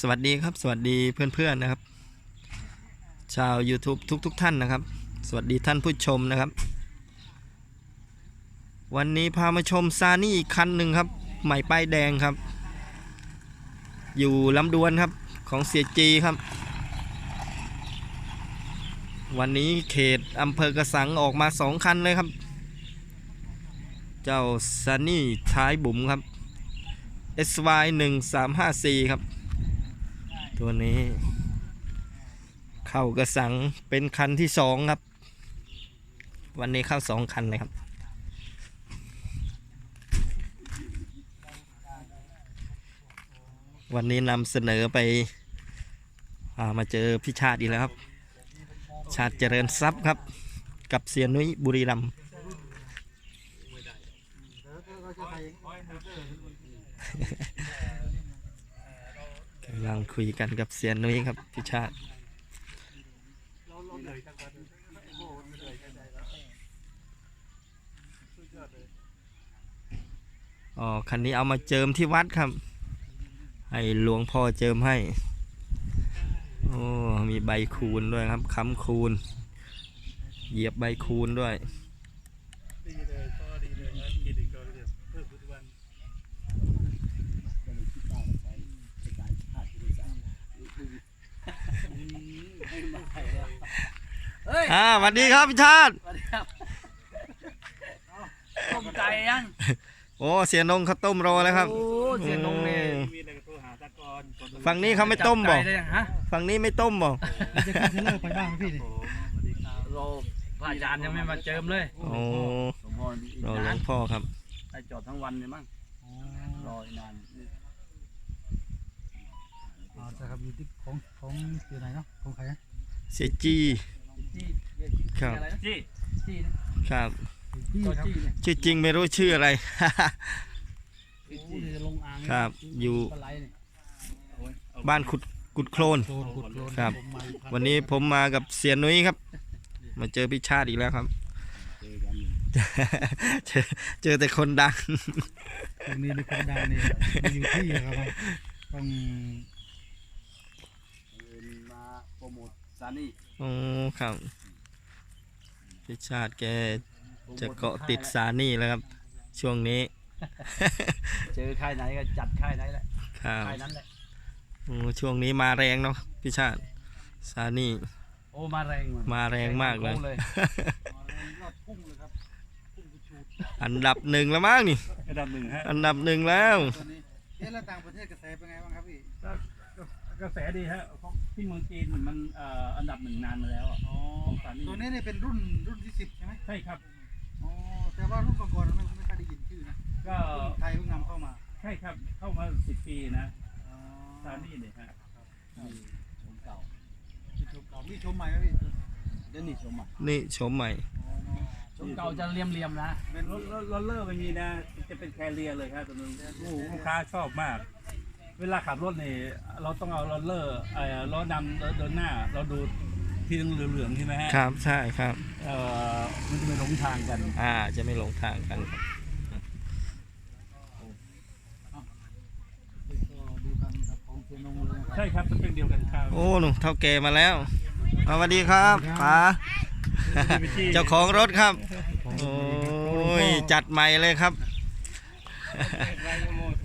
สวัสดีครับสวัสดีเพื่อนๆนะครับ ชาว YouTube ทุกๆทท่านนะครับ สวัสดีท่านผู้ชมนะครับ วันนี้พามาชมซานี่อีกคันหนึ่งครับ ใหม่ป้ายแดงครับ อยู่ลำดวนครับของเสียจีครับ วันนี้เขตอำเภอกระสังออกมาสองคันเลยครับ เจ้าซานี่ท้ายบุ๋มครับ SY 1 3 5 4ครับ ตัวนี้ เข้ากระสังเป็นคันที่สองครับ วันนี้เข้าสองคันเลยครับ วันนี้นำเสนอไปอามาเจอพี่ชาติอีกแล้วครับ ชาติเจริญทรัพย์ครับ กับเสียนุ้ยบุรีรัมย์ กำลังคุยกันกับเซียนนุ้ยครับพี่ชาติอ๋อคันนี้เอามาเจิมที่วัดครับ ให้หลวงพ่อเจิมให้ โอ้ มีใบคูณด้วยครับค้ำคูณ เหยียบใบคูณด้วย ดีเลยก็ดีเลยนะกินอีกก็เลยเพิ่มทุกวัน เฮ้ย อ่าสวัสดีครับพี่ชาติ สวัสดีครับต้มไก่ยังโอ้เสียนงเขาต้มรอแล้วครับ โอ้เสียนงเนี่ยมีอะไรก็โทรหาตะกอนก่อนดูฝั่งนี้เขาไม่ต้มบ่จัไก่ได้ยังฮะฝั่งนี้ไม่ต้มบ่จะขึ้นเทเลอร์ไปบ้างไหมพี่นี่โอ้สวัสดีครับโรพระอาจารย์ยังไม่มาเจิมเลย โอ้สมพรอีกรอหลนาวนงพ่อครับให้จอดทั้งวันเลยมั้งรออีกนานอ่าจะครับอยู่ที่ของของอยู่ไหนเนาะของใครนะเสียจี จี้ครับ อะไรนะจี้จี้นะครับพี่ก็ครับจี้เนี่ยชื่อจริงไม่รู้ชื่ออะไร โอ้เดี๋ยวจะลงอ่างครับ อยู่ปลาไหลเนี่ยบ้านขุดกุดโคลนโดนขุดโดนครับ ผมมาอีกพัวันนี้ผมมากับเสียนุ้ยครับ มาเจอพี่ชาติอีกแล้วครับ เจอเจอแต่คนดัง ตรงนี้ในคนดังเนี่ยมีอยู่ที่อะครับต้องมาโปรโมทานี่โอ้ครับพี่ชาติแกจะเกาะติดสานี่แล้วครับ ช่วงนี้ เจอค่ายไหนก็จัดค่ายไหนแหละครับค่ายนั้นแหละโอ้ช่วงนี้มาแรงเนาะพี่ชาติสานี่โอ้มาแรงว่ะมาแรงมากเลยโค้งรอดพุ่งเลยครับพุ่งกระชูดอันดับหนึ่งแล้วมั้งนี่ อันดับหนึ่งฮะอันดับหนึ่งแล้วตอนนี้เอ๊ะแล้วต่างประเทศกระแสเป็นไงบ้างครับพี่ กระแสดีฮะเพราะที่เมืองจีนมันเอ่ออันดับหนึ่งนานมาแล้วอะอ๋อของสานี่ตัวนี้เนี่ยเป็นรุ่นรุ่นที่สิบใช่ไหมใช่ครับ อ๋อแต่ว่ารุ่นก่อนๆไม่ไม่ค่อยได้ยินชื่อนะก็รุ่นไทยเพิ่งนำเข้ามาใช่ครับเข้ามาสิบปีนะอ๋อซานี่เนี่ยฮะชมเก่าที่ชมเก่ามีชมใหม่ไหมพี่เดี๋ยวนี้ชมอะนี่โฉมใหม่ ชมเก่าจะเลียมเลียมๆนะ เป็นรถรถรถเลอร์ไม่มีนะ จะเป็นแคเรียเลยครับตัวนึงโอ้โหลูกค้าชอบมาก เวลาขับรถนี่เราต้องเอารถเลอร์เอ่อล้อนำเดินหน้า เราดูที่เหลืองๆใช่ไหมฮะครับใช่ครับ เอ่อมันจะไม่หลงทางกันอ่าจะไม่หลงทางกันครับก็ดูกันกับของเซนงเลยนะครับใช่ครับเป็นเดียวกันครับโอ้หนูเท่าแกมาแล้วสวัสดีครับป๋าเจ้าของรถครับ โอ้ยจัดใหม่เลยครับ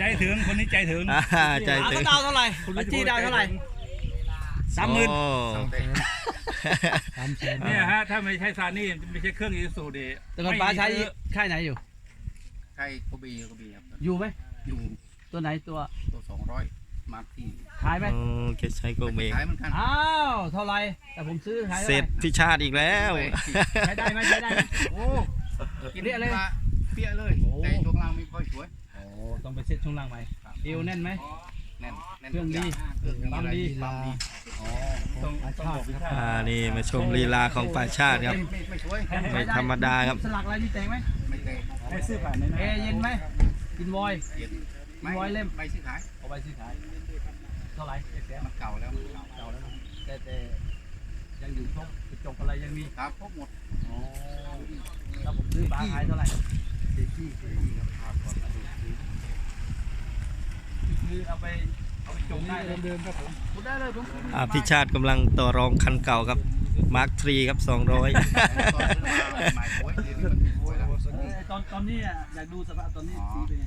ใจถึงคนนี้ใจถึงอ่าใจถึงดาวเท่าไหร่อาจี้ดาวเท่าไหร่สามหมื่นโอ้สามแสนเนี่ยฮะถ้าไม่ใช่ซานี่ไม่ใช่เครื่องอีซูดิแต่ก่อนป้าใช้ค่ายไหนอยู่ ใช่กระบี่กระบี่ครับอยู่ไหมอยู่ตัวไหนตัวตัวสองร้อยมาร์คที่ขายไหมโอ้แกใช้โกเบงขายเหมือนกันอ้าวเท่าไหร่แต่ผมซื้อขายเสร็จพี่ชาติอีกแล้ว ใช้ได้ไหมใช้ได้ไหมโอ้กินเปี้ยเลยมาเปี้ยเลยโอ้ ต้องไปเซ็ตช่วงล่างใหม่เอวแน่นไหมแน่นแน่นเครื่องดีเครื่องปั๊มดีลาอ๋อต้องต้องบอกพี่ชาติอ่านี่มาชมลีลาของป่าชาติครับ ไม่ไม่ไม่สวยไม่ธรรมดาครับ สลักอะไรมีแต่งไหมไม่เตะให้ซื้อผ่านในเอนะเย็นไหมกินวอยเย็นไม่ร้อยเล่มไม่ซื้อขายเอาไปซื้อขายเท่าไหร่เสียมันเก่าแล้วมันเก่าเก่าแล้วนะแต่แต่ยังอยู่ครบกระจกอะไรยังมีครับครบหมดอ๋อแล้วผมซื้อบ้าขายเท่าไหร่เด็กที่เด็กที่ครับ คือเอาไปเอาเอาไปจงได้เลยเดิมๆครับผมพูดได้เลยผมอ่าพี่ชาติกำลังต่อรองคันเก่าครับมาร์คทรีครับ200ตอนซื้อมาใหม่โอ้ยเดี๋ยวนี้มันโอ้ยแล้วตอนตอนนี้อะอยากดูสภาพตอนนี้อ๋อซื้อไปไง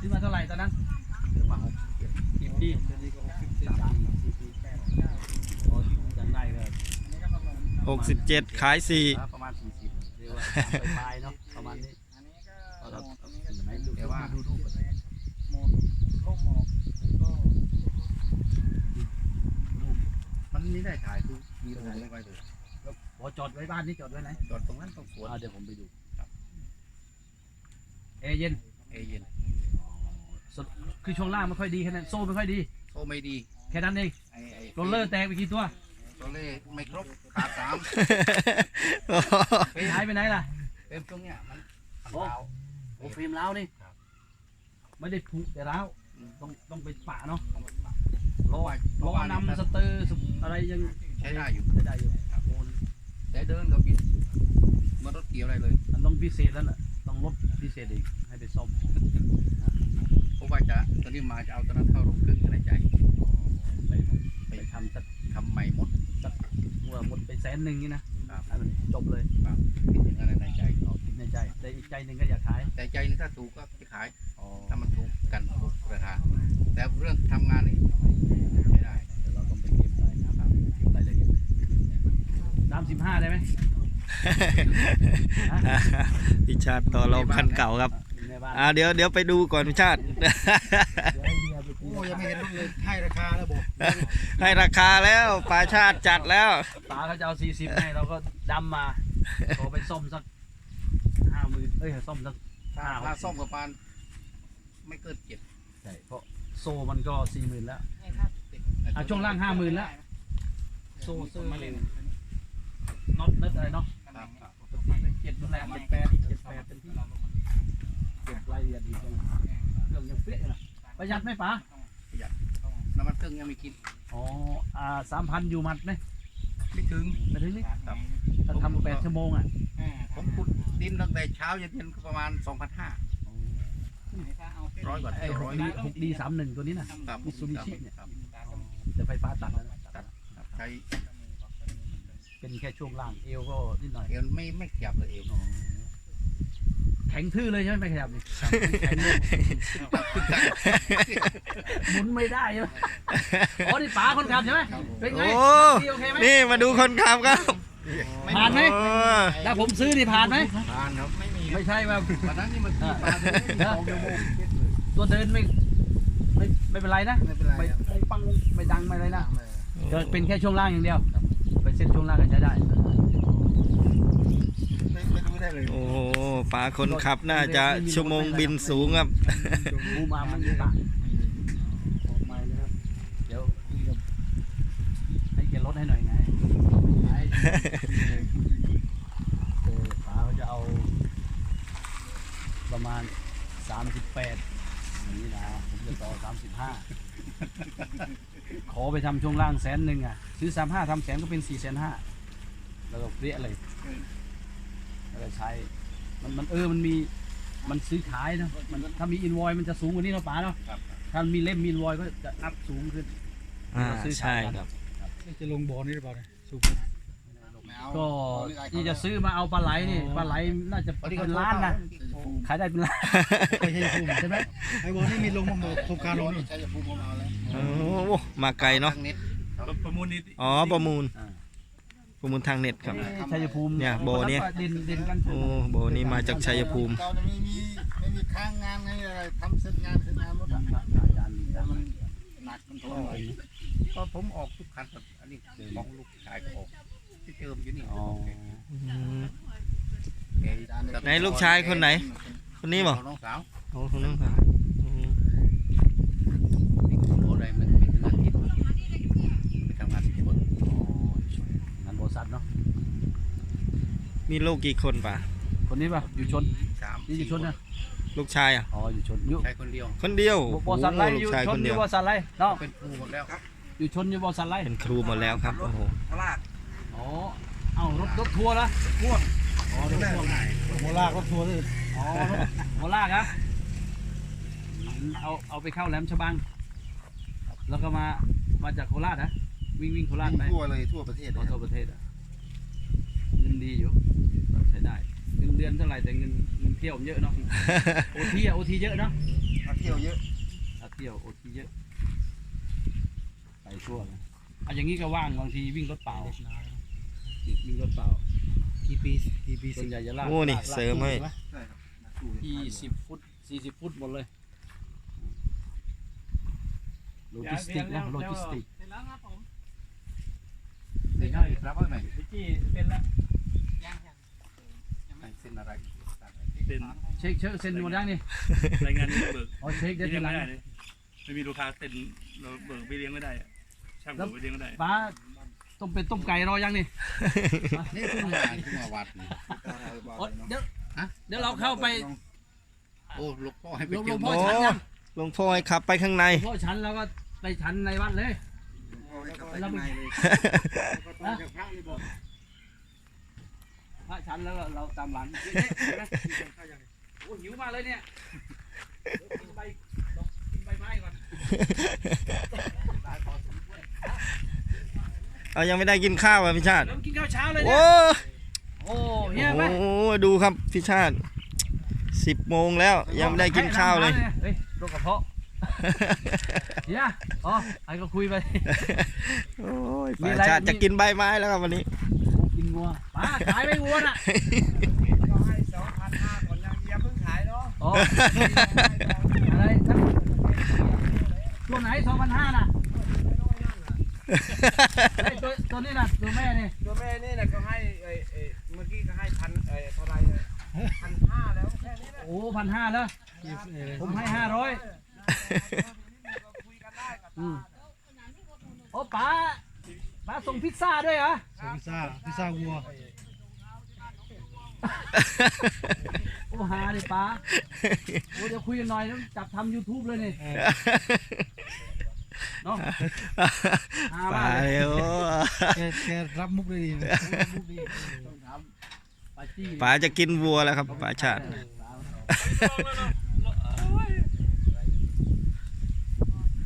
ซื้อมาเท่าไหร่ตอนนั้นซื้อมาหกสิบสิบปีนี่ก็หกสิบเจ็ดสามสี่ปีแปดเก้าอ๋อที่จำได้ก็67 ขาย4ประมาณสี่สิบเรียกว่าสามปลายๆเนาะประมาณนี้เราไหนดู แต่ว่าดูดูก่อนมันไม่ได้ถ่ายคือมีลงไม่ไว้เลยพอจอดไว้บ้านนี่จอดไว้ไหนจอดตรงนั้นตรงสวนอ่าเดี๋ยวผมไปดูเอเย็นเอเย็นสุดคือช่วงล่างไม่ค่อยดีแค่นั้นโซ่ไม่ค่อยดี โซ่ไม่ดี แค่นั้นเองไอ้ไอ้โรลเลอร์แตกไปกี่ตัวโรลเลอร์ไม่ครบขาดสามหายไปไหนล่ะเต็มตรงเนี้ยมันมันโอ้เท้าโอ้ฟิล์มล้าวนี่ครับไม่ได้ผุแต่ล้าว ต้องต้องไปปะเนาะเพราะว่าเพล้ราะอว่านำสเตอร์สอะไรยังใช้ได้อยู่ใช้ได้อยู่โอ้แต่เดินก็กินเหมันรถเกี่ยวอะไรเลยมันต้องพิเศษแล้วน่ะต้องลดพิเศษอีกให้ไปซ่อมเพราะว่าจะตอนนี้มาจะเอาตอนนั้นเข้าโรงครึ่งในใจไปไปทำสักทำใหม่หมดสักหัวหมดไปแสนหนึ่งนี่นะครับให้มันจบเลยคิดอย่างนั้นในใจเอาคิดในใจแต่อีกใจหนึ่งก็อยากขายแต่ใจนึงถ้าถูกก็จะขายอ๋อถ้ามันถูกกัน ถูกราคาแต่เรื่องทำงานนี่ไม่ได้เดี๋ยวเราต้องไปเก็บหน่อยนะครับเก็บรายละเอียดสามสิบห้าได้ไหมพี่ชาติต่อรองคันเก่าครับในบ้านอ่าเดี๋ยวเดี๋ยวไปดูก่อนพี่ชาติเดี๋ยวให้เฮียไปคุยโอ้ยังไม่เห็นรุ่นเลยให้ราคาแล้วบอกให้ราคาแล้วปลาชาติจัดแล้วป๋าเขาจะเอาสี่สิบให้เราก็ดำมาขอไปซ่อมสักห้าหมื่นเอ้ยซ่อมสักถ้าห้าหถ้ากซ่อมกับปานไม่เกินเจ็ดใช่เพราะโซ่มันก็สี่หมื่นแล้ว อะช่วงล่างห้าหมื่นแล้ว โซ่ซื้อมาเลยน็อตเน็ตอะไรเนาะครับเจ็ดนั่นแหละเจ็ดแปดเจ็ดแปดเป็นที่เก็บรายละเอียดอีกจังเครื่องยังเปี้ยอยู่นะประหยัดไหมป๋าน้ำมันเครื่องยังไม่กินอ๋ออ่าสามพันอยู่มัดไหมไม่ถึงไม่ถึงนี่ครับถ้าทำแปดชั่วโมงอะผมขุดดินตั้งแต่เช้ายันเย็นก็ประมาณ 2,500 ร้อยกว่าไอ้เที่ยวหร้กอยดีหกดีสามหนึ่งตัวนี้นะครับมิตซูบิชิเนี่ยครับแต่ไฟฟ้าตัดแล้วนะครับใช้เป็นแค่ช่วงล่างเอวก็นิดหน่อย เอวไม่ไม่ขยับเลยเอวแข็งทื่อเลยใช่ไหมไม่ขยับนี่แข็งเลยหมุนไม่ได้ใช่ไหมอ๋อนี่ป๋าคนขับใช่ไหมเป็นไงโอ้ ดีโอเคไหมนี่มาดูคนขับครับ ผ่านไหมโอ้ถ้าผมซื้อนี่ผ่านไหมผ่านครับไม่มี ไม่ใช่ว่าวันนั้นนี่มันขี่ปลาตัวนี้สองชั่วโมงตัวเดินไม่ไม่ไม่เป็นไรนะไม่เป็นไรไม่ครับไม่ปังไม่ดังไม่อะไรนะจะเป็นแค่ช่วงล่างอย่างเดียวไปเส้นช่วงล่างกันใช้ได้ ไม่ไม่รู้ได้เลยโอ้โหปลาคนขับน่าจะชั่วโมงบินสูงครับ บูมาไม่มีตังค์ออกมาเลยครับเดี๋ยวพี่จะให้แกลดให้หน่อยไงไอ้เออป๋าเขาจะเอา ประมาณสามสิบแปดอย่างนี้นะผมจะต่อสามสิบห้าขอไปทำช่วงล่างแสนหนึ่งอะ ซื้อสามห้าทำแสนก็เป็นสี่แสนห้าแล้วก็เปรี้ยเลยแล้วก็ใช้ มันมันเออมันมีมันซื้อขายนะมันถ้ามีอินวอยมันจะสูงกว่านี้เนาะป๋าเนาะครับ ถ้ามีเล่มมีอินวอยก็จะอัพสูงขึ้นอ่าใช่ครับ จะลงบ่อนี่หรือเปล่าเนี่ยสูบ ก็ที่จะซื้อมาเอาปลาไหลนี่ปลาไหลน่าจะเป็นล้านนะขายได้เป็นล้านไม่ใช่ภูมิใช่ไหมไอ้บ่อนี่มีลงมาหมดโครงการลงนี่ใช้ภูมิของเราแล้วโอ้โหมาไกลเนาะทั้งเน็ตประมูลนี่อ๋อประมูลอ่าประมูลทางเน็ตครับชัยภูมิเนี่ยโบเนี่ยเด่นเด่นกันโอ้โบนี้มาจากชัยภูมิเก่าจะไม่มีไม่มีค้างงานไงอะไรทำเสร็จงานเสร็จงานหมดอะอาจารย์อาจารย์มันหนักมันทนหน่อยก็ผมออกทุกคันครับอันนี้ของลูกชายก็ออก ที่เจิมอยู่นี่อ๋อแกไหนลูกชายคนไหน คนนี้บ่น้องสาวโอ้คนนึงครับโอ้นี่โอ้ได้มันเป็นอาทิตย์ไปทำงานที่บนงานบริษัทเนาะมีลูกกี่คนป่ะคนนี้ป่ะอยู่ชนสามนี่อยู่ชนนะลูกชายอะ อ๋ออยู่ชนอยู่ใช้คนเดียวคนเดียวบริษัทไรโอ้อลูยู่กชายชคนนอเดียยู่วบริษัทไรเนาะเป็นครูหมดแล้วอยู่ชนอยู่บริษัทไรเป็นครูหมดแล้วครับโอ้โห อ๋อ เอ้ารถรถทัวร์ละพ่วงอ๋อรถพ่วงโมลากรถทัวร์เลยอ๋อรถหัวลากอะเอาเอาไปเข้าแหลมฉบัง แล้วก็มามาจากโคราชนะวิ่งวิ่งโคราชไหมทั่วเลยทั่วประเทศเลเอายทั่วประเทศอะเงินดีอยู่ใช้ได้เงินเดือนเท่าไหร่แต่เงินเงินเที่ยวมันเยอะเนาะโอทีอะโอทีเยอะเนาะมาเที่ยวเยอะถ้าเที่ยวโอทีเยอะไปทั่วเลยเอาอย่างนี้ก็ว่างบางทีวิ่งรถเปล่า วิ่งรถเปล่ากี่ปีกี่ปีส่สิวนใหญ่จะลากโอ้นี่ลากลากเสริมให้ตู้ไหใช่ครับนักสู้ยี่สิบฟุตสี่สิบฟุตหมดเลย โลจิสติกนะโลจิสติก เสร็จแล้วครับผมเด็กน้อยรับว่าไหมพี่จี้เป็นแล้วเส้นอะไรเป็นเช็คเช็คเซ็นหมดยังนี่รายงานเบิกอ๋อเช็คเดี๋ยวเลี้ทียงหลัไม่งได้เลยไม่มีลูกค้าเต็นเราเบิกไปเลี้ยงไม่ได้อะช่างเบิกไปเลี้ยงไม่ได้ป้า ต้มเป็ดต้มไก่รอยังนี่ นี่เพิ่งมาเพิ่งมาวัดนี่อ๋อเดี๋ยวเดี๋ยวเราเข้าไปโอ้ลูกพ่อให้ไปหลวงเจหลวองพ่อฉันยังหลวงพ่อให้ขับไปข้างใน หลวงพ่อฉันแล้วก็ไปฉันในวัดเลยเราไปพระฉันแล้วก็เราตามหลังโอ้หิวมากเลยเนี่ยกินใบกินใบไม้ก่อน เอายังไม่ได้กินข้าวอะพี่ชาติแล้วกินข้าวเช้าเลยโอ้เนี่ยโอ้เฮียไหมโหดูครับพี่ชาติสิบโมงแล้วยังไม่ได้กินข้าวเลย เฮ้ยโรคกระเพาะเฮียอ๋อไอ้ก็คุยไป โอ้ยมีป่าอะไร ชาติจะกินใบไม้แล้วครับวันนี้ กินงัวป้าขายไม่งัวน่ะก็ให้สองพันห้าก่อนยังอย่าเพิ่งขายเนาะอ๋ออะไรนะตัวไหนสองพันห้าน่ะไอ้ ตัวตัวนี้น่ะตัวแม่นี่ตัวแม่นี่แหละก็ให้เอ้เอ้เมื่อกี้ก็ให้พันเอ้เท่าไรพันห้าแล้วแค่นี้แหละโอ้พันห้าแล้วผมให้ห้าร้อยโอ้ป๋าป๋าส่งพิซซ่าด้วยเหรอพิซซ่าพิซซ่าวัวโอ้หาดิป๋าโอ้เดี๋ยวคุยกันหน่อยต้องจับทำ YouTube เลยนี่ เนาะหาป่าว่าเลยเร็วแกแกรับมุกได้ดีนะต้องทำปาจี้ป่าจะกินวัวแล้วครับป่าชาติ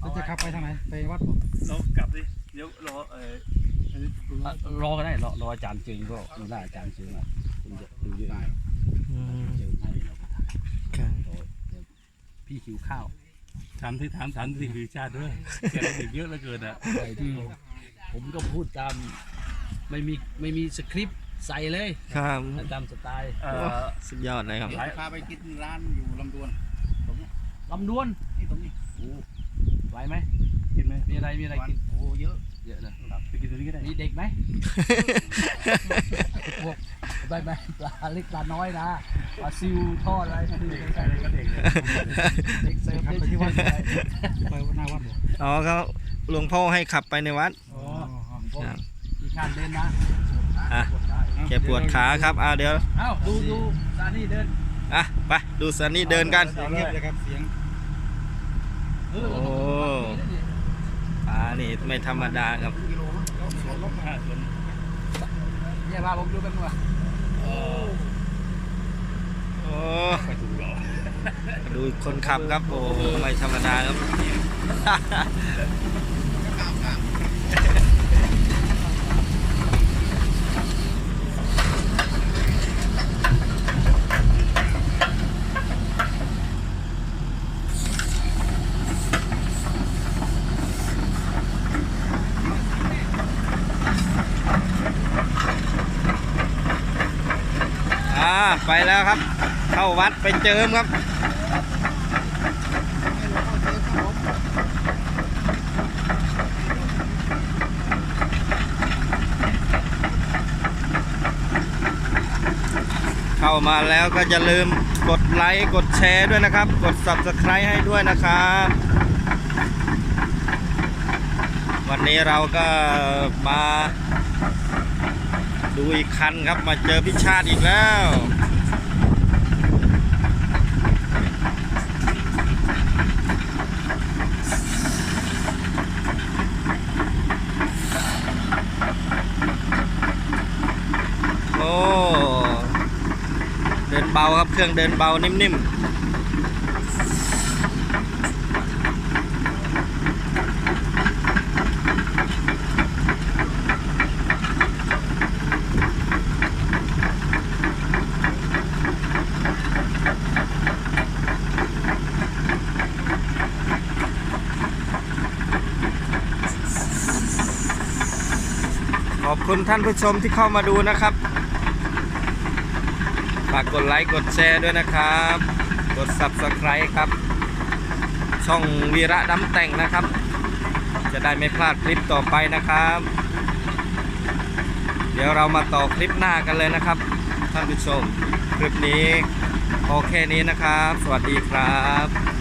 แล้วจะขับไปทางไหนไปวัดบ่เรากลับดิเดี๋ยวรอเอออะรอก็ได้รอรออาจารย์จึงก็ไม่ได้อาจารย์จึงอะคุณจะดูเยอะอืมจึงให้เราก็ถ่ายครับเดี๋ยวพี่หิวข้าว ถามที่ถามถามที่คือชาติด้วยแกเด็กเยอะเหลือเกินอะผมก็พูดตาม ไม่มีไม่มีสคริปต์ใส่เลยครับตามสไตล์เอ่อสุดยอดเลยครับ เดี๋ยวพาไปกินร้านอยู่ลำดวนลำดวนนี่ตรงนี้โอ้ไหวไหมกินไหมมีอะไรมีอะไรกินโอ้เยอะเยอะเลยไปกินตรงนี้ก็ได้มีเด็กไหมพวก ใบใบปลาเล็กปลาน้อยนะปลาซิวทอดอะไรพวกนี้ใครก็เด็กเลยเด็กเสิร์ฟขับได้ไปที่ที่วัวัดดไปหน้าวัดบ่อ๋อเขาหลวงพ่อให้ขับไปในวัดอ๋อครับมีการเดินนะอะแกปวดขาครับอ่าเดี๋ยวเอ้าดูดูซานี่เดินอะไปดูสันนี่เดินกันเสียงเงียบเลยครับเสียงเออโอ้ป่านี่ไม่ธรรมดาครับเนี่ยพาผมดูกันว่า โอ้ดูคนขับครับโอ้ไม่ธรรมดาครับ อ่าไปแล้วครับ เข้าวัดไปเจิมครับเข้ามาแล้วก็อย่าลืมกดไลค์กดแชร์ด้วยนะครับ กด subscribe ให้ด้วยนะครับ วันนี้เราก็มาดูอีกคันครับมาเจอพิชาติอีกแล้ว เบาครับ เครื่องเดินเบานิ่มๆขอบคุณท่านผู้ชมที่เข้ามาดูนะครับ ฝากกดไลค์กดแชร์ด้วยนะครับ กด Subscribe ครับ ช่องวีระดำแต่งนะครับ จะได้ไม่พลาดคลิปต่อไปนะครับ เดี๋ยวเรามาต่อคลิปหน้ากันเลยนะครับ ท่านผู้ชม คลิปนี้พอแค่นี้นะครับ สวัสดีครับ